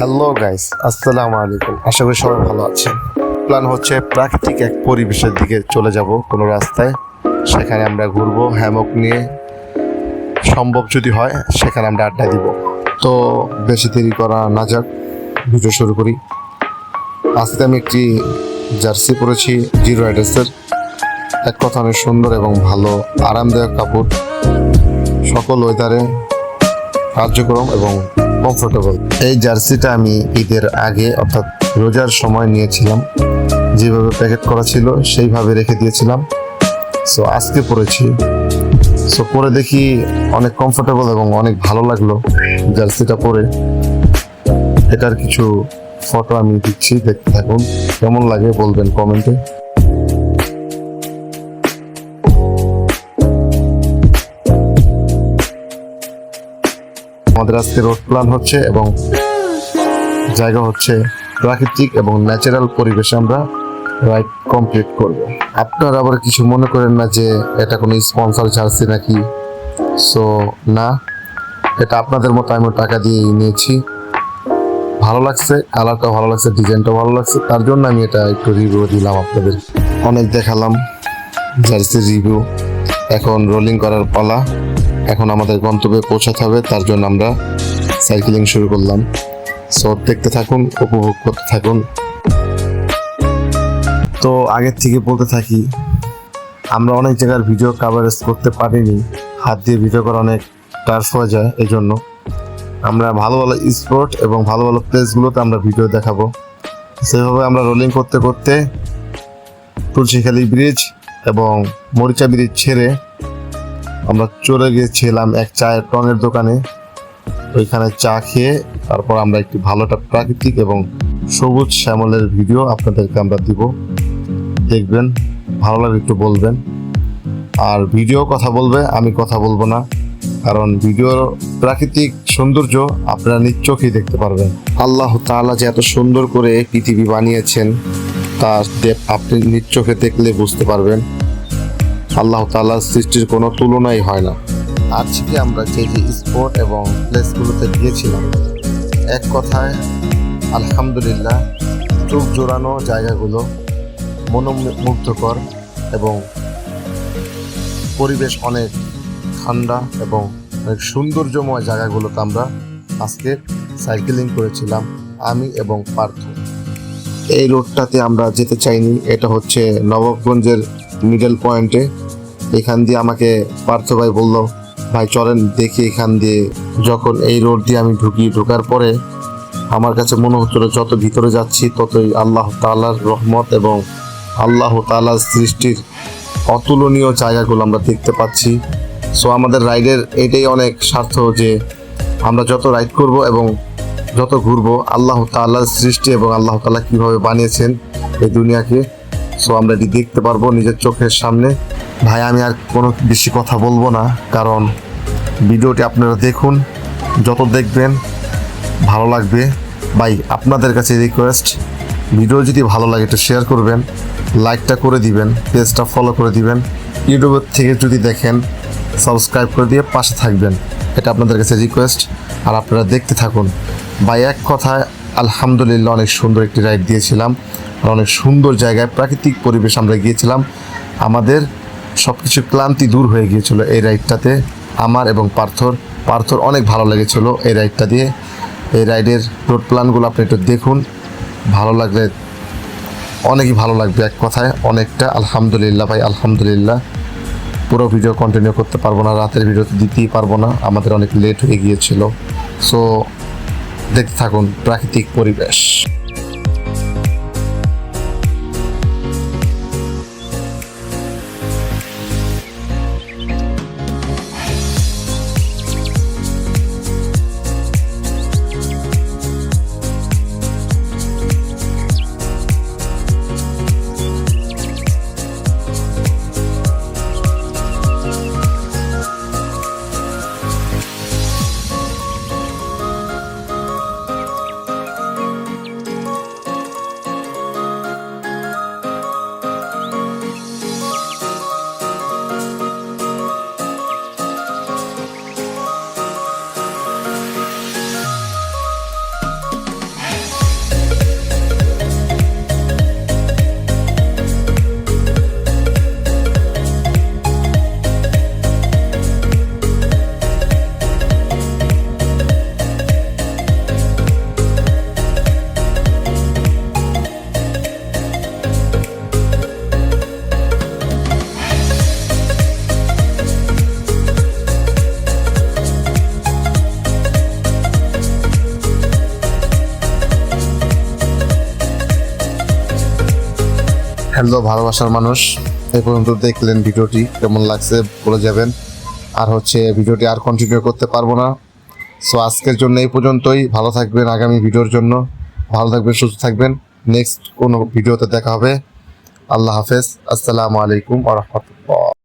Hello guys আসসালামু আলাইকুম আশা করি সবাই ভালো আছেন। প্ল্যান হচ্ছে প্রাকৃতিক এক পরিবেশের দিকে চলে যাব কোনো রাস্তায়। সেখানে আমরা ঘুরবো, হ্যামক নিয়ে। সম্ভব যদি হয়, সেখানে আমরা আড্ডা দিব। তো বেশি দেরি করা না যাক, ভিডিও শুরু করি। আজকে আমি একটি জার্সি পরেছি, জিরো অ্যাড্রেসের। এক কথা অনেক সুন্দর এবং ভালো, আরামদায়ক কাপড়। সকল ওয়েদারে কার্যক্রম এবং কমফোর্টেবল এই জার্সিটা আমি ঈদের আগে, অর্থাৎ রোজার সময় নিয়েছিলাম। যেভাবে প্যাকেট করা ছিল, সেইভাবে রেখে দিয়েছিলাম। সো আজকে পরেছি। সো পরে দেখি অনেক কমফোর্টেবল এবং অনেক ভালো লাগল জার্সিটা পরে। এটার কিছু ফটো আমি দিচ্ছি, দেখতে থাকুন। কেমন লাগে বলবেন কমেন্টে। আমাদের আজকে রোড প্ল্যান হচ্ছে এবং জায়গা হচ্ছে প্রাকৃতিক এবং ন্যাচারাল পরিবেশে আমরা রাইড কমপ্লিট করব। আপনারা আবার কিছু মনে করেন না যে এটা কোনো স্পন্সর ছাড়ছি নাকি? সো না, এটা আপনাদের মতো আমি টাকা দিয়ে নিয়েছি। ভালো লাগছে কালারটা ভালো লাগছে ডিজাইনটা ভালো লাগছে, তার জন্য আমি এটা একটু রিভিউ দিলাম আপনাদের। অনেক দেখালাম জার্সির রিভিউ এখন রোলিং করার পালা। এখন আমাদের গন্তব্যে পৌঁছাতে হবে, তার জন্য আমরা সাইকেলিং শুরু করলাম। সো দেখতে থাকুন, উপভোগ করতে থাকুন। তো, আগের থেকে বলতে থাকি, আমরা অনেক জায়গার ভিডিও কাভারেজ করতে পারিনি। হাত দিয়ে ভিডিও করা অনেক টার্ফ হয়ে যায় এই জন্য আমরা ভালো ভালো স্পট এবং ভালো ভালো প্লেসগুলোতে আমরা ভিডিও দেখাবো। সেভাবে আমরা রোলিং করতে করতে তুলসীখালী ব্রিজ এবং মরিচা ব্রিজ ছেড়ে আমরা চলে গিয়েছিলাম এক চায়ের টঙের দোকানে। ওইখানে চা খেয়ে তারপর আমরা একটি ভালো একটা প্রাকৃতিক এবং সবুজ শ্যামলের ভিডিও আপনাদেরকে আমরা দিব। দেখবেন, ভালো লাগে একটু বলবেন। আর ভিডিও কথা বলবে, আমি কথা বলব না। কারণ ভিডিওর প্রাকৃতিক সৌন্দর্য আপনারা নিজ চোখেই দেখতে পারবেন। আল্লাহ তাআলা যে এত সুন্দর করে পৃথিবী বানিয়েছেন, তা আপনি নিজ চোখে দেখলে বুঝতে পারবেন। আল্লাহ তাআলার সৃষ্টির কোনো তুলনাই হয় না। আজকে আমরা যে যে স্পট এবং প্লেসগুলোতে গিয়েছিলাম, এক কথায় আলহামদুলিল্লাহ চোখ জোড়ানো জায়গাগুলো মনোমুগ্ধকর এবং পরিবেশ অনেক ঠান্ডা এবং অনেক সৌন্দর্যময় জায়গাগুলোতে আমরা আজকে সাইকেলিং করেছিলাম, আমি এবং পার্থ। এই রোডটাতে আমরা যেতে চাইনি। এটা হচ্ছে নবাবগঞ্জের মিডল পয়েন্টে এখান দিয়ে আমাকে পার্থ ভাই বলল, ভাই, চলেন দেখি এখান দিয়ে। যখন এই রোড দিয়ে আমি ঢুকি ঢোকার পরে আমার কাছে মনে হচ্ছিল, যত ভিতরে যাচ্ছি, ততই আল্লাহ তাআলার রহমত এবং আল্লাহ তাআলার সৃষ্টির অতুলনীয় জায়গাগুলো আমরা দেখতে পাচ্ছি। সো আমাদের রাইডের এটাই অনেক স্বার্থ যে আমরা যত রাইড করব এবং যত ঘুরবো, আল্লাহ তাআলার সৃষ্টি এবং আল্লাহ তাআলা কীভাবে বানিয়েছেন এই দুনিয়াকে, সো আমরা এটি দেখতে পারব নিজের চোখের সামনে। ভাই, আমি আর কোনো বেশি কথা বলব না, কারণ ভিডিওটি আপনারা দেখুন, যত দেখবেন, ভালো লাগবে। ভাই, আপনাদের কাছে রিকোয়েস্ট ভিডিও যদি ভালো লাগে একটু শেয়ার করবেন লাইকটা করে দিবেন পেজটা ফলো করে দিবেন ইউটিউবের থেকে যদি দেখেন সাবস্ক্রাইব করে দিয়ে পাশে থাকবেন। এটা আপনাদের কাছে রিকোয়েস্ট আর আপনারা দেখতে থাকুন। ভাই, এক কথায়, আলহামদুলিল্লাহ অনেক সুন্দর একটি রাইড দিয়েছিলাম। আর অনেক সুন্দর জায়গায় প্রাকৃতিক পরিবেশ আমরা গিয়েছিলাম। আমাদের সব কিছু ক্লান্তি দূর হয়ে গিয়েছিল এই রাইডটাতে আমার এবং পার্থর পার্থর অনেক ভালো লেগেছিল এই রাইডটা দিয়ে। এই রাইডের রোড প্ল্যানগুলো আপনি একটু দেখুন। ভালো লাগলে, অনেকই ভালো লাগবে এক কথায়। অনেকটা আলহামদুলিল্লাহ ভাই, আলহামদুলিল্লাহ। পুরো ভিডিও কন্টিনিউ করতে পারব না, রাতের ভিডিও দিতেই পারব না। আমাদের অনেক লেট হয়ে গিয়েছিল। সো দেখতে থাকুন প্রাকৃতিক পরিবেশ। হ্যালো, ভালোবাসার মানুষ, এ পর্যন্ত দেখলেন ভিডিওটি, কেমন লাগছে বলে যাবেন। আর হচ্ছে, ভিডিওটি আর কন্টিনিউ করতে পারব না। সো আজকের জন্য এই পর্যন্তই। ভালো থাকবেন আগামী ভিডিওর জন্য। ভালো থাকবেন, সুস্থ থাকবেন। নেক্সট কোনো ভিডিওতে দেখা হবে। আল্লাহ হাফেজ। আসসালামু আলাইকুম আ রহমতুল্লাহ।